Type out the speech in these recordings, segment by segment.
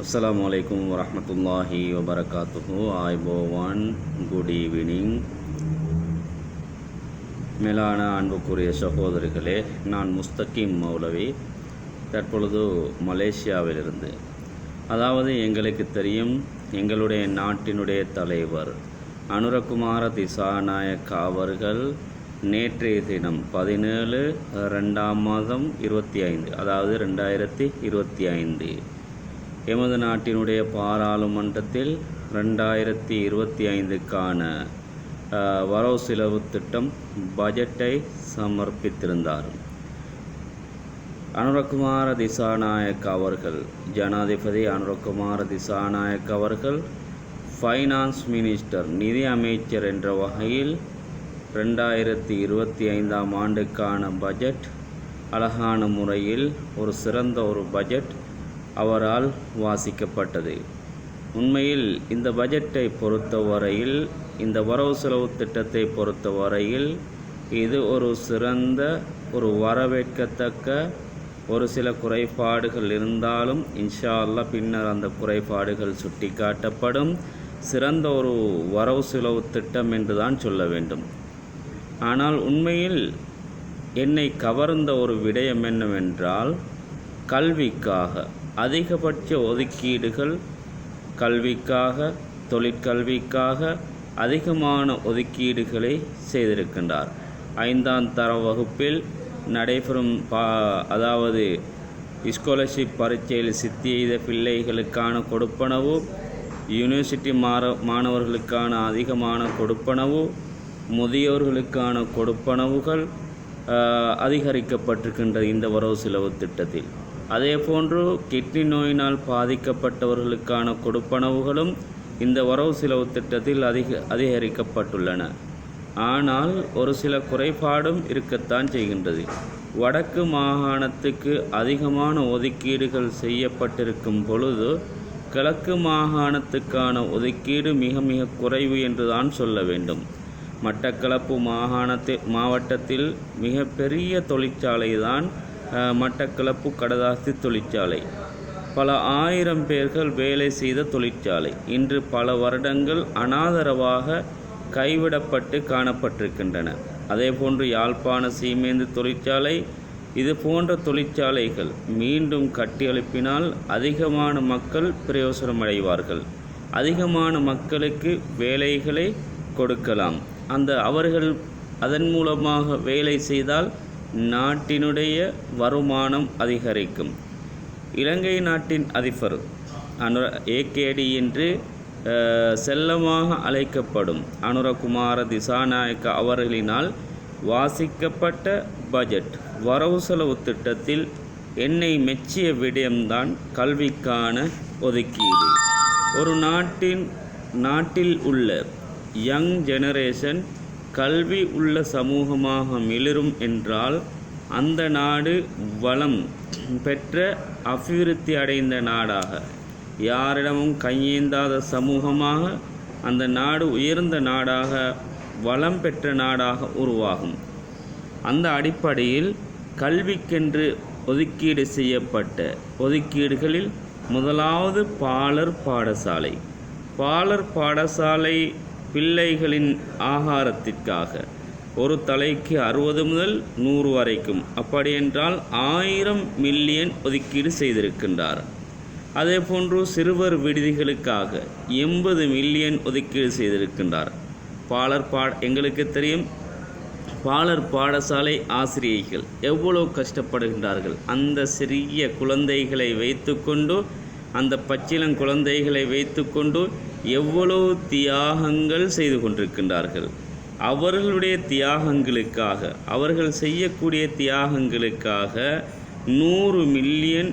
அஸ்ஸலாமு அலைக்கும் வரஹ்மத்துல்லாஹி ஆய் போவான் குட் ஈவினிங் மேலான அன்புக்குரிய சகோதரிகளே நான் முஸ்தகிம் மௌலவி. தற்பொழுது மலேசியாவிலிருந்து. அதாவது எங்களுக்கு தெரியும் எங்களுடைய நாட்டினுடைய தலைவர் அனுரகுமார திசாநாயக் அவர்கள் நேற்றைய தினம் பதினேழு ரெண்டாம் மாதம் இருபத்தி ஐந்து அதாவது ரெண்டாயிரத்தி இருபத்தி ஐந்து. எமது நாட்டினுடைய பாராளுமன்றத்தில் ரெண்டாயிரத்தி இருபத்தி ஐந்துக்கான வரவு செலவு திட்டம் பட்ஜெட்டை சமர்ப்பித்திருந்தார். அனுரகுமார திசாநாயக் அவர்கள் ஜனாதிபதி அனுரகுமார திசாநாயக் அவர்கள் ஃபைனான்ஸ் மினிஸ்டர் நிதி அமைச்சர் என்ற வகையில் ரெண்டாயிரத்தி இருபத்தி ஐந்தாம் ஆண்டுக்கான பட்ஜெட் அழகான முறையில் ஒரு சிறந்த ஒரு பட்ஜெட் அவரால் வாசிக்கப்பட்டது. உண்மையில் இந்த பட்ஜெட்டை பொறுத்தவரையில் இந்த வரவு செலவு திட்டத்தை பொறுத்தவரையில் இது ஒரு சிறந்த ஒரு வரவேற்கத்தக்க ஒரு சில குறைபாடுகள் இருந்தாலும் இன்ஷா அல்லாஹ் பின்னர் அந்த குறைபாடுகள் சுட்டிக்காட்டப்படும். சிறந்த ஒரு வரவு செலவு திட்டம் என்று தான் சொல்ல வேண்டும். ஆனால் உண்மையில் என்னை கவர்ந்த ஒரு விடயம் என்னவென்றால் கல்விக்காக. அதிகபட்ச ஒதுக்கீடுகள் கல்விக்காக தொழிற்கல்விக்காக அதிகமான ஒதுக்கீடுகளை செய்திருக்கின்றார். ஐந்தாம் தர வகுப்பில் நடைபெறும் பா அதாவது ஸ்காலர்ஷிப் பரீட்சையில் சித்தி எய்த பிள்ளைகளுக்கான கொடுப்பனவு யூனிவர்சிட்டி மாற மாணவர்களுக்கான அதிகமான கொடுப்பனவு முதியோர்களுக்கான கொடுப்பனவுகள் அதிகரிக்கப்பட்டிருக்கின்ற அதிகரிக்கப்பட்டிருக்கின்றது இந்த வரவு செலவு திட்டத்தில். அதே போன்று கிட்னி நோயினால் பாதிக்கப்பட்டவர்களுக்கான கொடுப்பனவுகளும் இந்த வரவு செலவு திட்டத்தில் அதிக அதிகரிக்கப்பட்டுள்ளன. ஆனால் ஒரு சில குறைபாடும் இருக்கத்தான் செய்கின்றது. வடக்கு மாகாணத்துக்கு அதிகமான ஒதுக்கீடுகள் செய்யப்பட்டிருக்கும் பொழுது கிழக்கு மாகாணத்துக்கான ஒதுக்கீடு மிக மிக குறைவு என்றுதான் சொல்ல வேண்டும். மட்டக்களப்பு மாகாணத்தை மாவட்டத்தில் மிகப்பெரிய தொழிற்சாலை தான் மட்டக்களப்பு கடதாசி தொழிற்சாலை. பல ஆயிரம் பேர்கள் வேலை செய்த தொழிற்சாலை. இன்று பல வருடங்கள் அனாதரவாக கைவிடப்பட்டு காணப்பட்டிருக்கின்றன. அதேபோன்று யாழ்ப்பாண சீமேந்து தொழிற்சாலை இது போன்ற தொழிற்சாலைகள் மீண்டும் கட்டியெழுப்பினால் அதிகமான மக்கள் பிரயோசனமடைவார்கள். அதிகமான மக்களுக்கு வேலைகளை கொடுக்கலாம். அந்த அவர்கள் அதன் மூலமாக வேலை செய்தால் நாட்டினுடைய வருமானம் அதிகரிக்கும். இலங்கை நாட்டின் அதிபர் அனுர ஏகேடி என்று செல்லமாக அழைக்கப்படும் அனுரகுமார திசாநாயக்க அவர்களினால் வாசிக்கப்பட்ட பட்ஜெட். வரவு செலவு திட்டத்தில் என்னை மெச்சிய விடயம்தான் கல்விக்கான ஒதுக்கீடு. ஒரு நாட்டின் நாட்டில் உள்ள யங் ஜெனரேஷன் கல்வி உள்ள சமூகமாக மிளிரும் என்றால் அந்த நாடு வளம் பெற்ற அபிவிருத்தி அடைந்த நாடாக யாரிடமும் கையேந்தாத சமூகமாக அந்த நாடு உயர்ந்த நாடாக வளம் பெற்ற நாடாக உருவாகும். அந்த அடிப்படையில் கல்விக்கென்று ஒதுக்கீடு செய்யப்பட்ட ஒதுக்கீடுகளில் முதலாவது பாலர் பாடசாலை. பாலர் பாடசாலை பிள்ளைகளின் ஆகாரத்திற்காக. ஒரு தலைக்கு அறுபது முதல் நூறு வரைக்கும். அப்படியென்றால் ஆயிரம் மில்லியன் ஒதுக்கீடு செய்திருக்கின்றார். அதேபோன்று சிறுவர் விடுதிகளுக்காக எண்பது மில்லியன் ஒதுக்கீடு செய்திருக்கின்றார். பாலர் பா எங்களுக்கு தெரியும் பாலர் பாடசாலை ஆசிரியைகள் எவ்வளவு கஷ்டப்படுகின்றார்கள். அந்த சிறிய குழந்தைகளை வைத்துக்கொண்டு அந்த பச்சிளம் குழந்தைகளை வைத்துக்கொண்டு எவ்வளவு தியாகங்கள் செய்து கொண்டிருக்கின்றார்கள். அவர்களுடைய தியாகங்களுக்காக அவர்கள் செய்யக்கூடிய தியாகங்களுக்காக நூறு மில்லியன்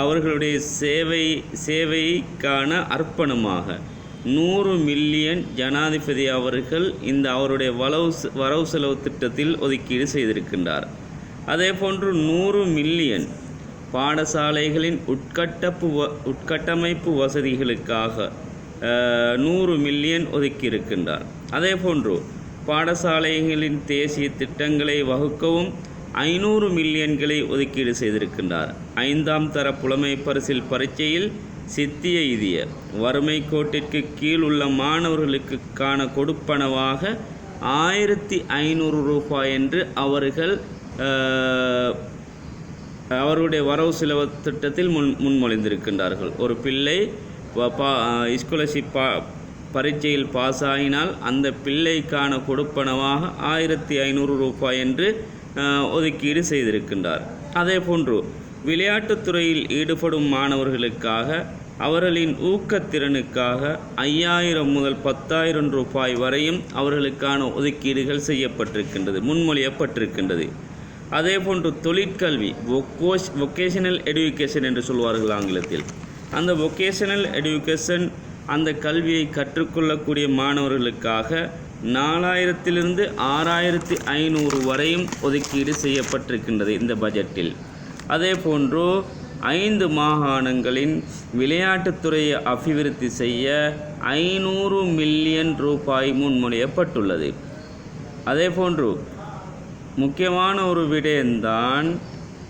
அவர்களுடைய சேவை சேவைக்கான அர்ப்பணமாக நூறு மில்லியன் ஜனாதிபதி அவர்கள் இந்த அவருடைய வளவு வரவு செலவு திட்டத்தில் ஒதுக்கீடு செய்திருக்கின்றார். அதே போன்று நூறு மில்லியன் பாடசாலைகளின் உட்கட்டப்பு வ- உட்கட்டமைப்பு வசதிகளுக்காக நூறு மில்லியன் ஒதுக்கியிருக்கின்றார். அதே போன்று பாடசாலைகளின் தேசிய திட்டங்களை வகுக்கவும் ஐநூறு மில்லியன்களை ஒதுக்கீடு செய்திருக்கின்றார். ஐந்தாம் தர புலமை பரிசில் பரீட்சையில் சித்திய இதிய வறுமை கோட்டிற்கு கீழ் உள்ள மாணவர்களுக்கான கொடுப்பனவாக ஆயிரத்தி ஐநூறு ரூபாய் என்று அவர்கள் அவருடைய வரவு செலவு திட்டத்தில் முன் முன்மொழிந்திருக்கின்றார்கள். ஒரு பிள்ளை பா ஸ்காலர்ஷிப் பா பரீட்சையில் பாஸ் ஆகினால் அந்த பிள்ளைக்கான கொடுப்பனவாக ஆயிரத்தி ஐநூறு ரூபாய் என்று ஒதுக்கீடு செய்திருக்கின்றார். அதே போன்று விளையாட்டுத்துறையில் ஈடுபடும் மாணவர்களுக்காக அவர்களின் ஊக்கத்திறனுக்காக ஐயாயிரம் முதல் பத்தாயிரம் ரூபாய் வரையும் அவர்களுக்கான ஒதுக்கீடுகள் செய்யப்பட்டிருக்கின்றது முன்மொழியப்பட்டிருக்கின்றது. அதே போன்று தொழிற்கல்வி வொக்கோஷ் வொக்கேஷனல் எடுக்கேஷன் என்று சொல்வார்கள் ஆங்கிலத்தில். அந்த வொக்கேஷனல் எடுக்கேஷன் அந்த கல்வியை கற்றுக்கொள்ளக்கூடிய மாணவர்களுக்காக நாலாயிரத்திலிருந்து ஆறாயிரத்தி ஐநூறு வரையும் ஒதுக்கீடு செய்யப்பட்டிருக்கின்றது இந்த பட்ஜெட்டில் அதே போன்று ஐந்து மாகாணங்களின் விளையாட்டுத்துறையை அபிவிருத்தி செய்ய ஐநூறு மில்லியன் ரூபாய் முன்மொழியப்பட்டுள்ளது. அதே போன்று முக்கியமான ஒரு விடயம்தான்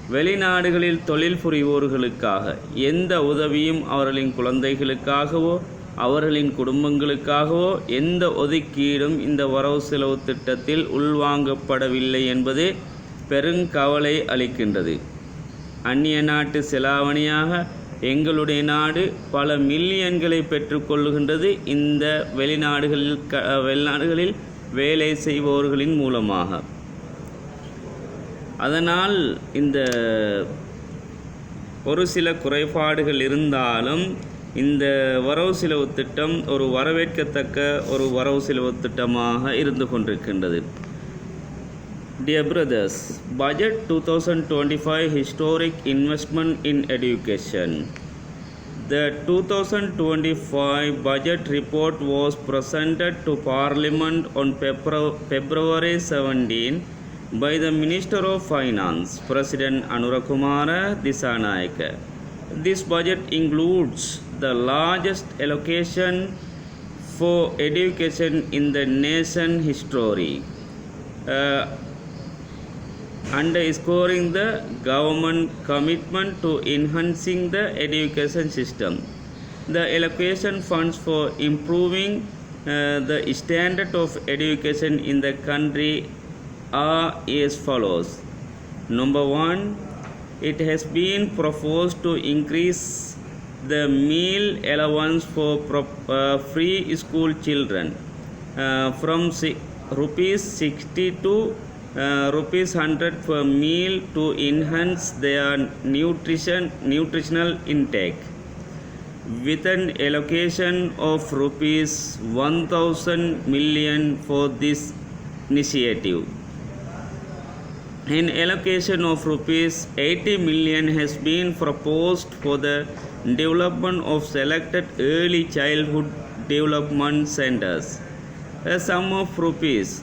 வெளிநாடுகளில் தொழில் புரிவோர்களுக்காக எந்த உதவியும் அவர்களின் குழந்தைகளுக்காகவோ அவர்களின் குடும்பங்களுக்காகவோ எந்த ஒதுக்கீடும் இந்த வரவு செலவு திட்டத்தில் உள்வாங்கப்படவில்லை என்பது பெருங்கவலை அளிக்கின்றது. அந்நிய நாட்டு செலாவணியாக எங்களுடைய நாடு பல மில்லியன்களை பெற்றுக்கொள்ளுகின்றது இந்த வெளிநாடுகளில் க வெளிநாடுகளில் வேலை செய்பவர்களின் மூலமாக. அதனால் இந்த ஒரு சில குறைபாடுகள் இருந்தாலும் இந்த வரவு செலவு திட்டம் ஒரு வரவேற்கத்தக்க ஒரு வரவு செலவு திட்டமாக இருந்து கொண்டிருக்கின்றது Dear brothers, budget 2025 historic investment in education. The 2025 budget report was presented to Parliament on Febru- February 17 by the Minister of Finance, President Anurakumara Dissanayake. This budget includes the largest allocation for education in the nation history. Uh, underscoring the government commitment to enhancing the education system. The allocation funds for improving uh, the standard of education in the country are as follows. Number one, it has been proposed to increase the meal allowance for pro- uh, free school children uh, from si- rupees 60 to uh, rupees 100 per meal to enhance their nutrition nutritional intake with an allocation of rupees 1000 million for this initiative an allocation of rupees 80 million has been proposed for the development of selected early childhood development centers. A sum of rupees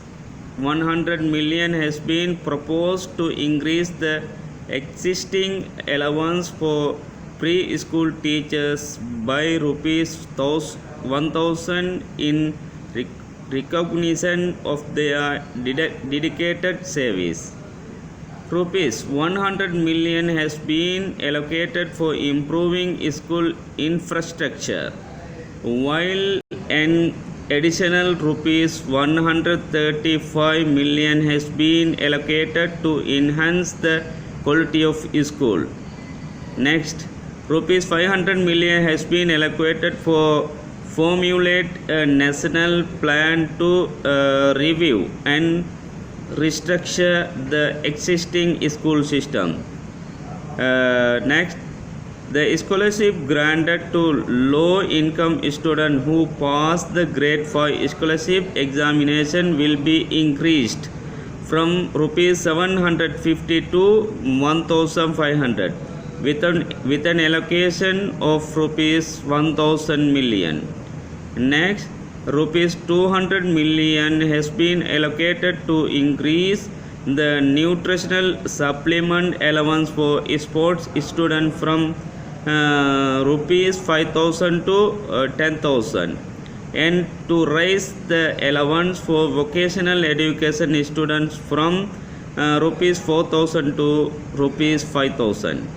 100 million has been proposed to increase the existing allowance for preschool teachers by rupees 1000 in rec- recognition of their ded- dedicated service rupees. 100 million has been allocated for improving school infrastructure while an additional rupees 135 million has been allocated to enhance the quality of school. Next rupees 500 million has been allocated for formulate a national plan to uh, review and restructure the existing school system. Uh, next, the scholarship granted to low income students who pass the grade 5 scholarship examination will be increased from rupees 750 to 1500 with an, with an allocation of rupees 1000 million. Next, rupees 200 million has been allocated to increase the nutritional supplement allowance for sports students from uh, rupees 5000 to uh, 10000 and to raise the allowance for vocational education students from uh, rupees 4000 to rupees 5000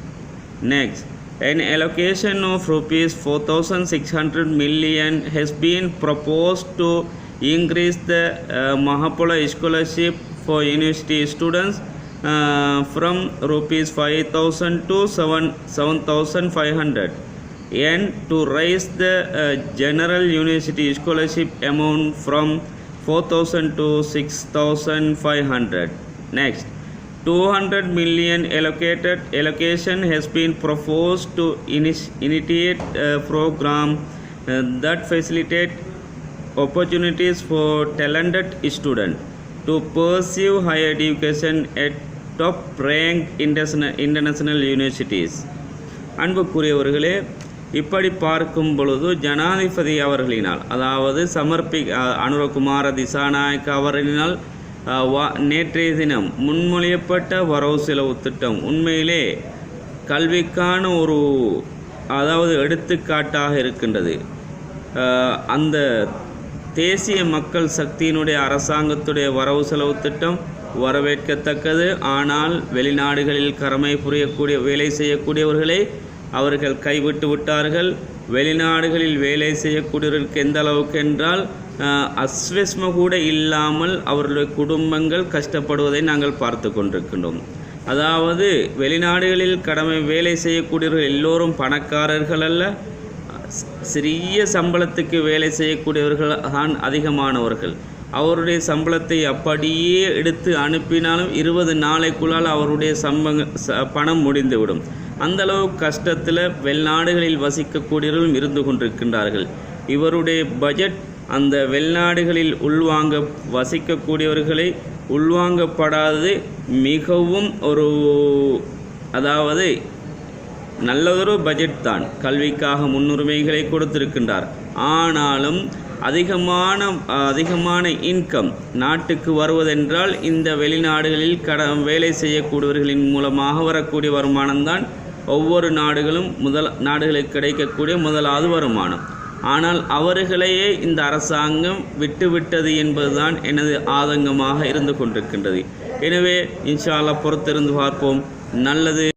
Next, An allocation of rupees 4600 million has been proposed to increase the uh, scholarship for university students uh, from rupees 5000 to 7 7500 and to raise the uh, general university scholarship amount from 4000 to 6500 next 200 million allocated allocation has been proposed to initiate a program that facilitate opportunities for talented students to pursue higher education at top ranked international, international universities அன்புக்குரியவர்களே இப்படி பார்க்கும் பொழுது ஜனாதிபதி அவர்களினால் அதாவது சமர்ப்பி அனுரகுமார திசாநாயக்க அவர்களினால் வா- நேற்றைய தினம் முன்மொழியப்பட்ட வரவு செலவு திட்டம். உண்மையிலே கல்விக்கான ஒரு அதாவது எடுத்துக்காட்டாக இருக்கின்றது. அந்த தேசிய மக்கள் சக்தியினுடைய அரசாங்கத்துடைய வரவு செலவு திட்டம் வரவேற்கத்தக்கது. ஆனால் வெளிநாடுகளில் கடமை புரியக்கூடிய வேலை செய்யக்கூடியவர்களை அவர்கள் கைவிட்டு விட்டார்கள். வெளிநாடுகளில் வேலை செய்யக்கூடியவர்களுக்கு எந்த அளவுக்கு என்றால் அஸ்வஸ்ம கூட இல்லாமல் அவர்களுடைய குடும்பங்கள் கஷ்டப்படுவதை நாங்கள் பார்த்து கொண்டிருக்கின்றோம். அதாவது வெளிநாடுகளில் கடமை வேலை செய்யக்கூடியவர்கள் எல்லோரும் பணக்காரர்கள் அல்ல சிறிய சம்பளத்துக்கு வேலை செய்யக்கூடியவர்கள் தான் அதிகமானவர்கள். அவருடைய சம்பளத்தை அப்படியே எடுத்து அனுப்பினாலும் இருபது நாளைக்குள்ளால் அவருடைய சம்பங்க ச- பணம் முடிந்துவிடும். அந்த அளவு கஷ்டத்தில் வெளிநாடுகளில் வசிக்கக்கூடியவர்களும் இருந்து கொண்டிருக்கின்றார்கள். இவருடைய பட்ஜெட் அந்த வெளிநாடுகளில் உள்வாங்க வசிக்கக்கூடியவர்களை உள்வாங்கப்படாதது மிகவும் ஒரு அதாவது நல்லதொரு பட்ஜெட் தான். கல்விக்காக முன்னுரிமைகளை கொடுத்திருக்கின்றார். ஆனாலும் அதிகமான அதிகமான இன்கம் நாட்டுக்கு வருவதென்றால் இந்த வெளிநாடுகளில் கட வேலை செய்யக்கூடியவர்களின் மூலமாக வரக்கூடிய வருமானம்தான் ஒவ்வொரு நாடுகளும் முதல் நாடுகளுக்கு கிடைக்கக்கூடிய முதலாவது வருமானம். ஆனால் அவர்களையே இந்த அரசாங்கம் விட்டுவிட்டது என்பதுதான் எனது ஆதங்கமாக இருந்து கொண்டிருக்கின்றது. எனவே இன்ஷால்லா பொறுத்திருந்து பார்ப்போம். நல்லது